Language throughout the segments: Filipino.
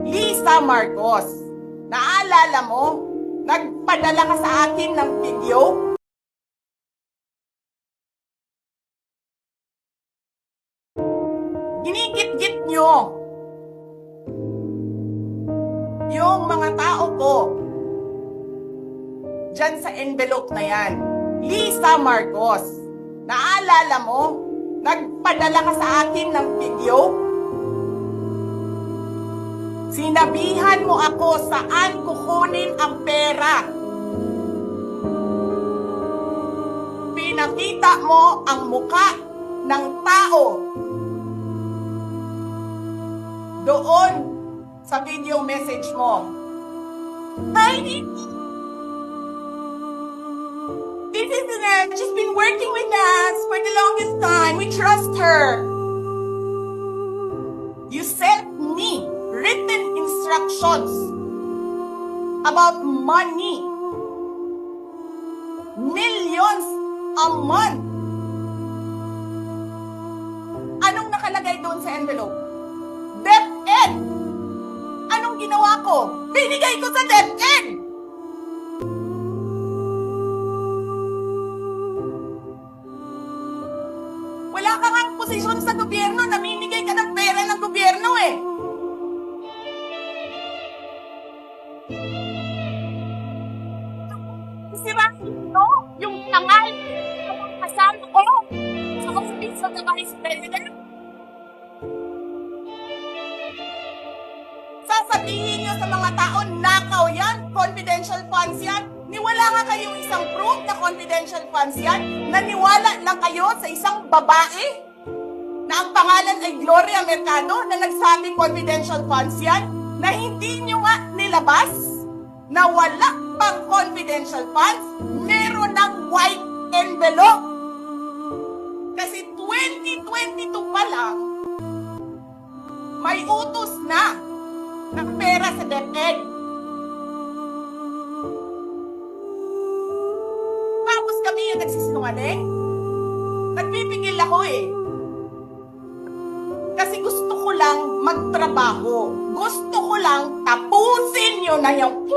Lisa Marcos, naalala mo? Nagpadala ka sa akin ng video? Ginigit-git nyo yung mga tao ko dyan sa envelope na yan. Lisa Marcos, naalala mo? Nagpadala ka sa akin ng video? Sinabihan mo ako saan kukunin ang pera. Pinakita mo ang muka ng tao. Doon sa video message mo. Hi, Nini. This is Annette. She's been working with us for the longest time. We trust her. Instructions about money. Millions a month. Anong nakalagay doon sa envelope? DepEd! Anong ginawa ko? Binigay ko sa DepEd! Wala ka nga posisyon sa gobyerno, Sirahin mo yung tangal ng kasama ko sa office of the Vice President. Sasabihin nyo sa mga tao, nakaw yan, confidential funds yan. Niwala nga kayong isang proof na confidential funds yan. Naniwala lang kayo sa isang babae na ang pangalan ay Gloria Mercado na nagsabing confidential funds yan na hindi nyo nga nilabas na wala pang confidential funds, meron ng white envelope. Kasi 2022 pa lang, may utos na ng pera sa DepEd. Tapos kami yung nagsisinungaling. Nagpipigil ako eh. Kasi gusto ko lang magtrabaho. Gusto ko lang tapusin nyo na yung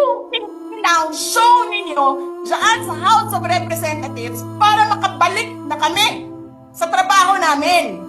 now show ninyo dyan sa House of Representatives para makabalik na kami sa trabaho namin.